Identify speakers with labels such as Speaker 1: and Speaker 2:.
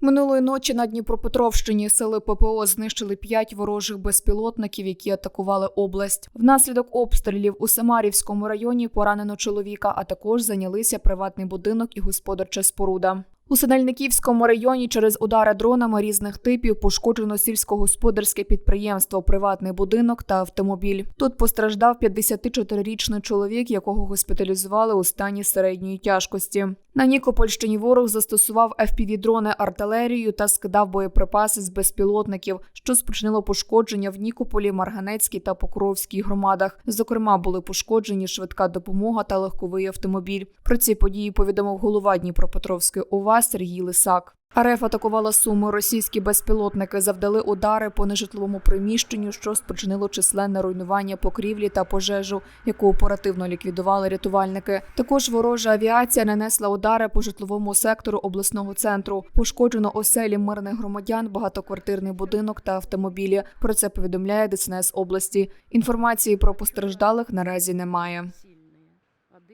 Speaker 1: Минулої ночі на Дніпропетровщині сили ППО знищили п'ять ворожих безпілотників, які атакували область. Внаслідок обстрілів у Самарівському районі поранено чоловіка, а також зайнялися приватний будинок і господарча споруда. У Синельниківському районі через удари дронами різних типів пошкоджено сільськогосподарське підприємство, приватний будинок та автомобіль. Тут постраждав 54-річний чоловік, якого госпіталізували у стані середньої тяжкості. На Нікопольщині ворог застосував FPV-дрони артилерію та скидав боєприпаси з безпілотників, що спричинило пошкодження в Нікополі, Марганецькій та Покровській громадах. Зокрема, були пошкоджені швидка допомога та легковий автомобіль. Про ці події повідомив голова Дніпропетровської ОВА Сергій Лисак. РФ атакувала Суми. Російські безпілотники завдали удари по нежитловому приміщенню, що спричинило численне руйнування покрівлі та пожежу, яку оперативно ліквідували рятувальники. Також ворожа авіація нанесла удари по житловому сектору обласного центру. Пошкоджено оселі мирних громадян, багатоквартирний будинок та автомобілі. Про це повідомляє ДСНС області. Інформації про постраждалих наразі немає.